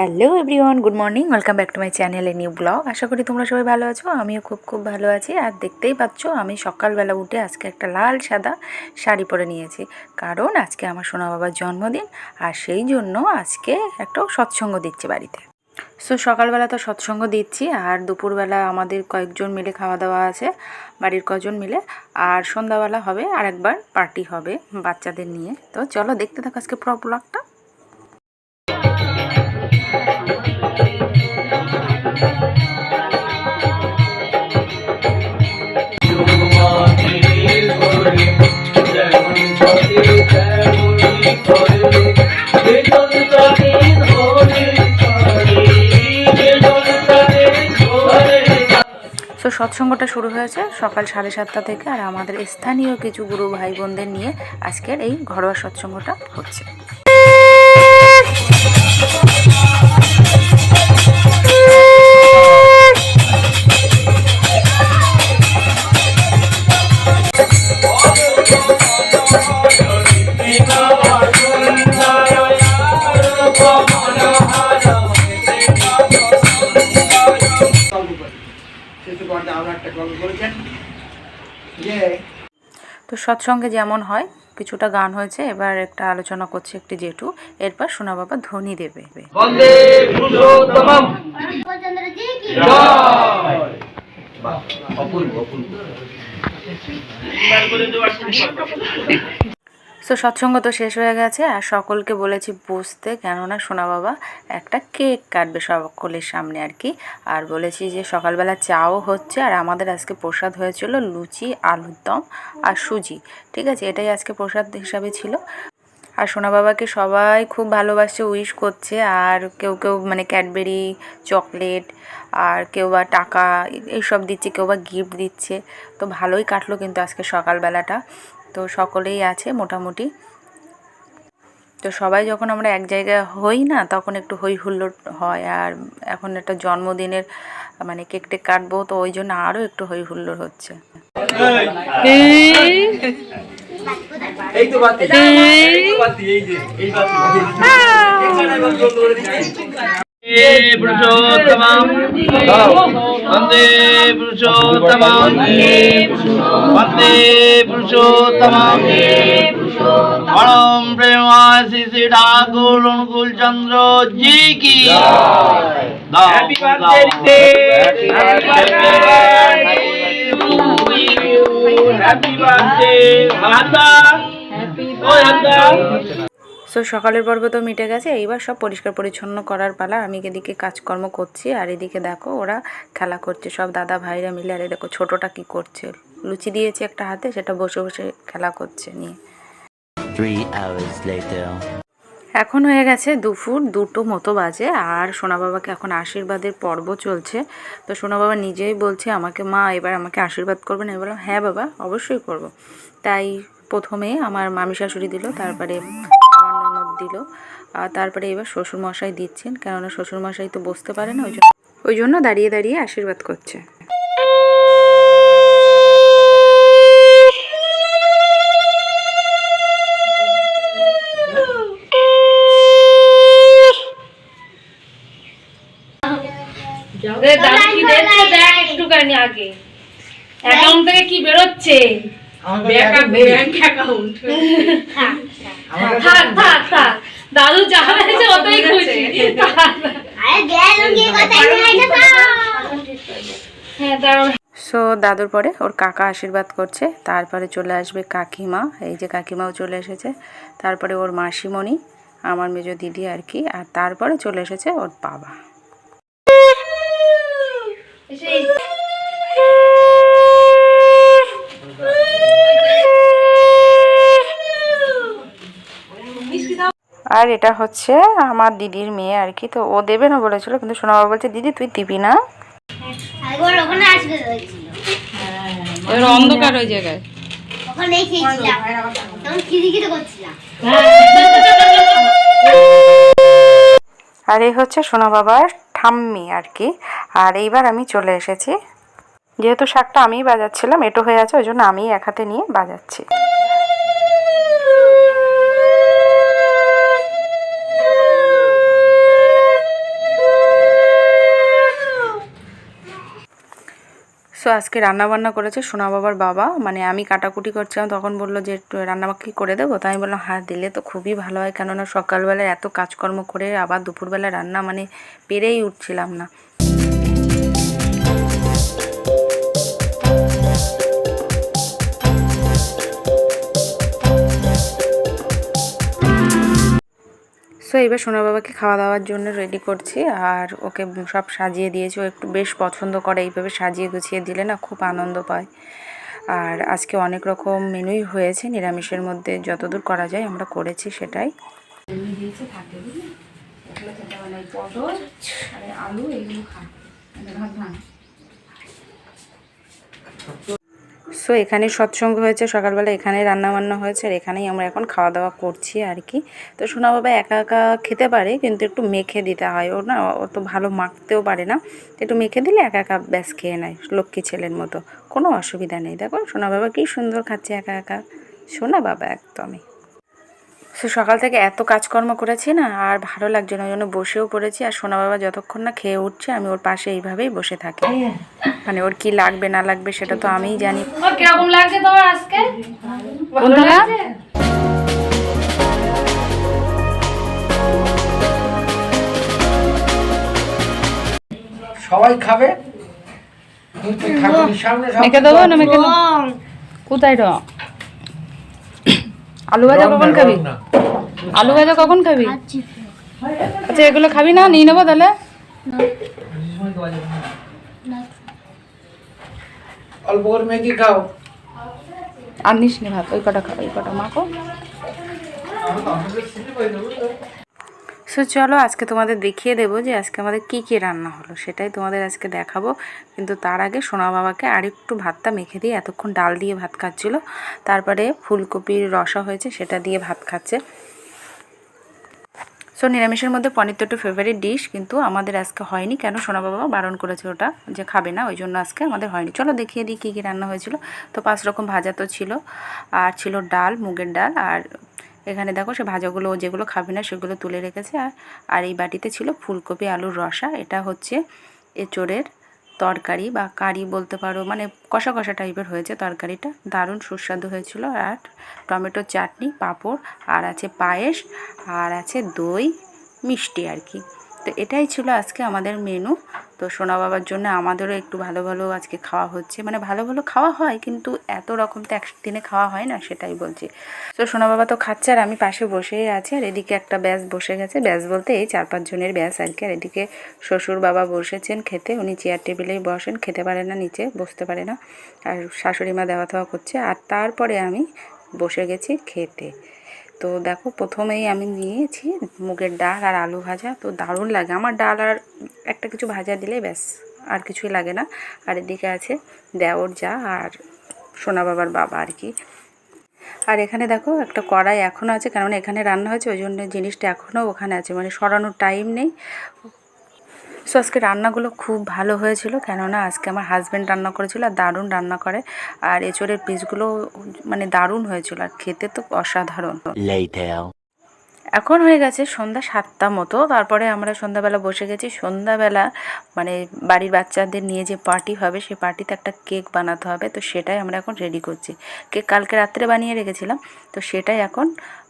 Hello everyone good morning welcome back to my channel new blog আশা করি তোমরা সবাই ভালো আছো। আমিও খুব খুব ভালো আছি। আর দেখতেই পাচ্ছ, আমি সকালবেলা উঠে আজকে একটা লাল সাদা শাড়ি পরে নিয়েছি। কারণ আজকে আমার সোনা বাবার জন্মদিন, আর সেই জন্য আজকে একটা সৎসঙ্গ দিচ্ছে বাড়িতে। সো সকালবেলা তো সৎসঙ্গ দিচ্ছি, আর দুপুরবেলা আমাদের কয়েকজন মিলে খাওয়া দাওয়া আছে, বাড়ির কজন মিলে। আর সন্ধ্যাবেলা হবে আর একবার পার্টি হবে বাচ্চাদের নিয়ে। তো চলো দেখতে থাকো আজকে পুরো সো সৎসঙ্গটা শুরু হয়েছে সকাল সাড়ে সাতটা থেকে আর আমাদের স্থানীয় কিছু গুরু ভাই বোনদের নিয়ে আজকের এই ঘরোয়া সৎসঙ্গটা হচ্ছে। তো সৎসঙ্গে যেমন হয় কিছুটা গান হয়েছে এবার একটা আলোচনা করছে একটি জেঠু এরপর সোনা বাবা ধ্বনি দেবে। অপূর্ব অপূর্ব। সো সৎসঙ্গ তো শেষ হয়ে গেছে আর সকলকে বলেছি বসতে কেননা সোনা বাবা একটা কেক কাটবে সকলের সামনে আর কি। আর বলেছি যে সকালবেলা চাও হচ্ছে, আর আমাদের আজকে প্রসাদ হয়েছিল লুচি, আলুর দম আর সুজি। ঠিক আছে, এটাই আজকে প্রসাদ হিসাবে ছিল। আর সোনা বাবাকে সবাই খুব ভালোবাসছে উইশ করছে, আর কেউ কেউ মানে ক্যাডবেরি, চকলেট, আর কেউ বা টাকা, এইসব দিচ্ছে, কেউ বা গিফট দিচ্ছে। তো ভালোই কাটলো কিন্তু আজকে সকালবেলাটা। তো সকলেই আছে মোটামুটি। তো সবাই যখন আমরা এক জায়গায় হই না তখন একটু হই হুল্লোড় হয়। আর এখন একটা জন্মদিনের মানে কেক টেক কাটবো তো ওই জন্য আরও একটু হই হুল্লোড় হচ্ছে। এই তো পুরুষোত্তমম বন্দে পুরুষোত্তমম বন্দে পুরুষোত্তমম পরম প্রেমাশি শ্রী ঠাকুর অনুকূল চন্দ্র জি কি হ্যাপি বার্থডে হ্যাপি বার্থডে ও দাদা সো সকালের পর্ব তো মিটে গেছে। এইবার সব পরিষ্কার পরিচ্ছন্ন করার পালা। আমি এদিকে কাজকর্ম করছি আর এদিকে দেখো ওরা খেলা করছে। সব দাদা ভাইরা মিলে আর এই দেখো ছোটোটা কি করছে। লুচি দিয়েছে একটা হাতে সেটা বসে বসে খেলা করছে নিয়ে। এখন হয়ে গেছে দুপুর দুটো মতো বাজে আর সোনা বাবাকে এখন আশীর্বাদের পর্ব চলছে। তো সোনা বাবা নিজেই বলছে আমাকে মা এবার আমাকে আশীর্বাদ করবেন আমি বললাম হ্যাঁ বাবা অবশ্যই করব। তাই প্রথমে আমার মামি শাশুড়ি দিল তারপরে দিল। আর তারপরে এবার শ্বশুর মশাই দিচ্ছেন কেননা শ্বশুর মশাই তো বসতে পারে না ওই জন্য ওই জন্য দাঁড়িয়ে দাঁড়িয়ে আশীর্বাদ করছে। একটুখানি আগে। অ্যাকাউন্ট থেকে কি বেরোচ্ছে? থাক থাক থাক। দাদু যা দেখেছে অতই খুশি হ্যাঁ সো দাদুর পরে ওর কাকা আশীর্বাদ করছে। তারপরে চলে আসবে কাকিমা। এই যে কাকিমাও চলে এসেছে। তারপরে ওর মাসিমণি আমার মেজো দিদি আর কি। আর তারপরে চলে এসেছে ওর বাবা। আর এটা হচ্ছে আমার দিদির মেয়ে আর কি তো ও দেবে না বলেছিল কিন্তু সোনা বাবা বলছে দিদি তুই দিবি না? একবার ওখানে আসবে হয়েছিল এবার অন্ধকার ওই জায়গায়। ওখানেই খেয়েছিলাম তখন খিদি খিদি করছিলাম। আর এই হচ্ছে সোনা বাবার ঠাম্মি আর কি আর এইবার আমি চলে এসেছি। যেহেতু শাকটা আমিই বাজাচ্ছিলাম এটো হয়ে আছে ওই জন্য আমি এক হাতে নিয়ে বাজাচ্ছি। সো আজকে রান্না বান্না করেছে সোনা বাবার বাবা। মানে আমি কাটাকুটি করছিলাম, তখন বলল যে রান্না কি করে দেবো? তাই আমি বললাম হ্যাঁ দিলে তো খুবই ভালো হয়। কেননা সকালবেলায় এত কাজকর্ম করে আবার দুপুরবেলা রান্না মানে পেরেই উঠছিলাম না। সো এবার সোনা বাবাকে খাওয়া দাওয়ার জন্য রেডি করছি আর ওকে সব সাজিয়ে দিয়েছি। ও একটু বেশ পছন্দ করে, এইভাবে সাজিয়ে গুছিয়ে দিলে না খুব আনন্দ পায়। আর আজকে অনেক রকম মেনুই হয়েছে, নিরামিষের মধ্যে যতদূর করা যায় আমরা করেছি সেটাই। আলু, এগুলো খা সো এখানে সৎসঙ্গ হয়েছে, সকালবেলা এখানে রান্না বান্না হয়েছে, আর এখানেই আমরা এখন খাওয়া দাওয়া করছি আর কি। তো সোনা বাবা একা একা খেতে পারে, কিন্তু একটু মেখে দিতে হয়। ও না, ও তো ভালো মাখতেও পারে না। একটু মেখে দিলে একা একা ব্যাস খেয়ে নেয়, লক্ষ্মী ছেলের মতো। কোনো অসুবিধা নেই। দেখো, সোনা বাবা কী সুন্দর খাচ্ছে একা একা। সোনা বাবা একদমই। সে সকাল থেকে এত কাজকর্ম করেছি না আর ভালো লাগছে না। ওই জন্য বসেও পড়েছি আর সোনা বাবা যতক্ষণ না খেয়ে উঠছে আমি ওর পাশে এইভাবেই বসে থাকি। মানে ওর কি লাগবে না লাগবে সেটা তো আমিই জানি। কীরকম লাগছে তোমার আজকে? সবাই খাবে? মেখে দেবো না মেখে কোথায় র? আলু ভাজা কখন খাবি? আলু ভাজা কখন খাবি? আচ্ছা এগুলো খাবি না? নিয়ে নেব তাহলে? অল্প করে মেগি খাও। আর নিস নি ভাত ওই কটা খাও ওই কটা মাখো। সো চলো আজকে তোমাদের দেখিয়ে দেবো যে আজকে আমাদের কি কি রান্না হলো, সেটাই তোমাদের আজকে দেখাবো। কিন্তু তার আগে সোনা বাবাকে আরেকটু ভাতটা মেখে দিয়ে এতক্ষণ ডাল দিয়ে ভাত খাচ্ছিল, তারপরে ফুলকপির রসা হয়েছে সেটা দিয়ে ভাত খাচ্ছে। সো নিরামিষের মধ্যে পনির তো একটু ফেভারিট ডিশ কিন্তু আমাদের আজকে হয়নি। কেন? সোনা বাবা বারণ করেছে ওটা যে খাবে না, ওই জন্য আজকে আমাদের হয়নি। চলো দেখিয়ে দিই কী কী রান্না হয়েছিল। তো পাঁচ রকম ভাজা তো ছিল, আর ছিল ডাল, মুগের ডাল, আর এখানে দেখো সে ভাজাগুলো যেগুলো খাবে না সেগুলো তুলে রেখেছে। আর এই বাটিতে ছিল ফুলকপি, আলুর রসা। এটা হচ্ছে এচোরের তরকারি বা কারি বলতে পারো মানে কষা কষা টাইপের হয়েছে তরকারিটা। দারুণ সুস্বাদু হয়েছিল। আর টমেটো চাটনি, পাঁপড়, আর আছে পায়েস, আর আছে দই, মিষ্টি আর কি। তো এটাই ছিল আজকে আমাদের মেনু তো সোনা বাবার জন্য আমাদেরও একটু ভালো ভালো আজকে খাওয়া হচ্ছে। মানে ভালো ভালো খাওয়া হয়, কিন্তু এত রকম তো একদিনে খাওয়া হয় না, সেটাই বলছি। তো সোনা বাবা তো খাচ্ছে আর আমি পাশে বসেই আছি আর এদিকে একটা ব্যাস বসে গেছে। ব্যাস বলতে এই চার পাঁচ জনের ব্যাস আর কি। আর এদিকে শ্বশুর বাবা বসেছেন খেতে, উনি চেয়ার টেবিলেই বসেন, খেতে পারে না, নিচে বসতে পারে না। আর শাশুড়ি মা দেওয়া থাওয়া করছে। আর তারপরে আমি বসে গেছি খেতে। তো দেখো প্রথমেই আমি নিয়েছি মুগের ডাল আর আলু ভাজা। তো দারুণ লাগে। আমার ডাল আর একটা কিছু ভাজা দিলে ব্যাস, আর কিছুই লাগে না। আর এদিকে আছে দেওর যা আর সোনা বাবার বাবা আর কি। আর এখানে দেখো একটা কড়াই এখনও আছে কারণ এখানে রান্না হয়েছে, ওই জন্য জিনিসটা এখনও ওখানে আছে। মানে সরানোর টাইম নেই। সো আজকে রান্নাগুলো খুব ভালো হয়েছিল কেননা আজকে আমার হাজব্যান্ড রান্না করেছিল আর দারুণ রান্না করে। আর এঁচড়ের পিসগুলো মানে দারুণ হয়েছিল আর খেতে তো অসাধারণ। এখন হয়ে গেছে সন্ধ্যা সাতটা মতো তারপরে আমরা সন্ধ্যাবেলা বসে গেছি। সন্ধ্যাবেলা মানে বাড়ির বাচ্চাদের নিয়ে যে পার্টি হবে সেই পার্টিতে একটা কেক বানাতে হবে তো সেটাই আমরা এখন রেডি করছি। কেক কালকে রাত্রে বানিয়ে রেখেছিলাম তো সেটাই এখন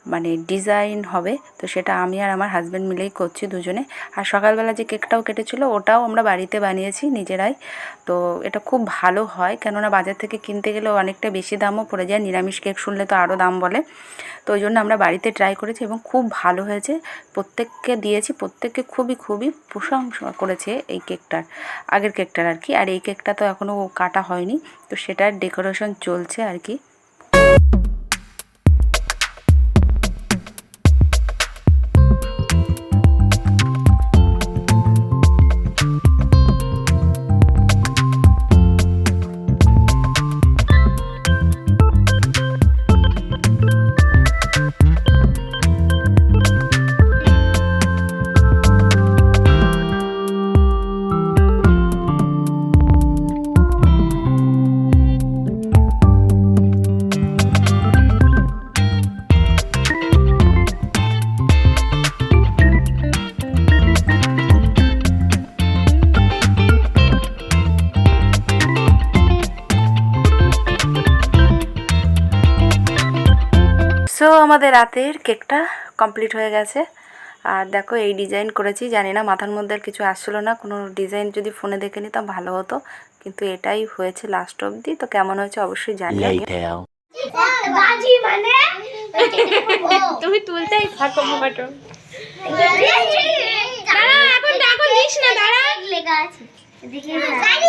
মানে ডিজাইন হবে, তো সেটা আমি আর আমার হাজব্যান্ড মিলেই করছি দুজনে। আর সকালবেলা যে কেকটাও কেটেছিল, ওটাও আমরা বাড়িতে বানিয়েছি নিজেরাই। তো এটা খুব ভালো হয়, কেননা বাজার থেকে কিনতে গেলেও অনেকটা বেশি দামও পড়ে যায়। নিরামিষ কেক শুনলে তো আরও দাম বলে। তো ওই জন্য আমরা বাড়িতে ট্রাই করেছি এবং খুব ভালো হয়েছে। প্রত্যেককে দিয়েছি, প্রত্যেককে খুবই খুবই প্রশংসা করেছে এই কেকটার, আগের কেকটার আর কি। আর এই কেকটা তো এখনও কাটা হয়নি, তো সেটার ডেকোরেশন চলছে আর কি। আমাদের রাতের কেকটা কমপ্লিট হয়ে গেছে। আর দেখো এই ডিজাইন করেছি। জানি না মাথার মধ্যে আর কিছু আসছিল না। কোনো ডিজাইন যদি ফোনে দেখে নিতাম ভালো হতো। কিন্তু এটাই হয়েছে লাস্ট অবধি। তো কেমন হয়েছে অবশ্যই জানি মানে? তুমি তুলতেই থাকো মোবাইলটা দাঁড়া এখন এখন দিস না দাঁড়া। লেখা আছে দেখি জানি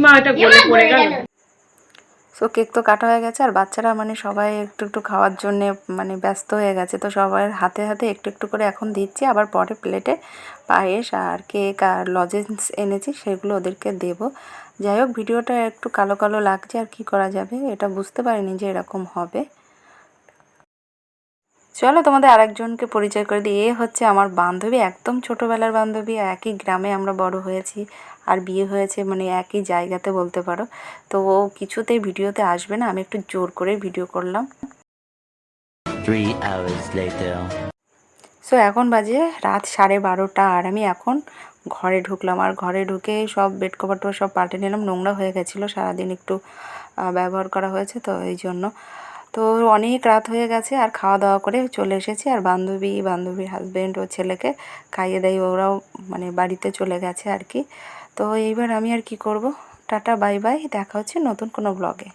ইমা এটা গলে পড়ে গেল। সো কেক তো কাটা হয়ে গেছে আর বাচ্চারা মানে সবাই একটু একটু খাওয়ার জন্যে মানে ব্যস্ত হয়ে গেছে তো সবার হাতে হাতে একটু একটু করে এখন দিচ্ছি। আবার পরে প্লেটে পায়েস আর কেক আর লজেন্স এনেছি সেগুলো ওদেরকে দেব। যাই হোক ভিডিওটা একটু কালো কালো লাগছে আর কি করা যাবে এটা বুঝতে পারিনি যে এরকম হবে। চলো তোমাদের আরেকজনকে পরিচয় করে দিই। এ হচ্ছে আমার বান্ধবী একদম ছোটোবেলার বান্ধবী একই গ্রামে আমরা বড় হয়েছি আর বিয়ে হয়েছে মানে একই জায়গাতে বলতে পারো। তো ও কিছুতেই ভিডিওতে আসবে না আমি একটু জোর করে ভিডিও করলাম. সো এখন বাজে রাত সাড়ে বারোটা আর আমি এখন ঘরে ঢুকলাম। আর ঘরে ঢুকে সব বেড কভার টভার সব পাল্টে নিলাম। নোংরা হয়ে গেছিল সারাদিন একটু ব্যবহার করা হয়েছে তো এই জন্য। তো অনেক রাত হয়ে গেছে আর খাওয়া দাওয়া করে চলে এসেছি। আর বান্ধবী, বান্ধবীর হাজব্যান্ড ও ছেলেকে খাইয়ে দেয়, ওরাও মানে বাড়িতে চলে গেছে আর কি। তো এইবার আমি আর কি করব। টাটা বাই বাই দেখা হচ্ছে নতুন কোনো ব্লগে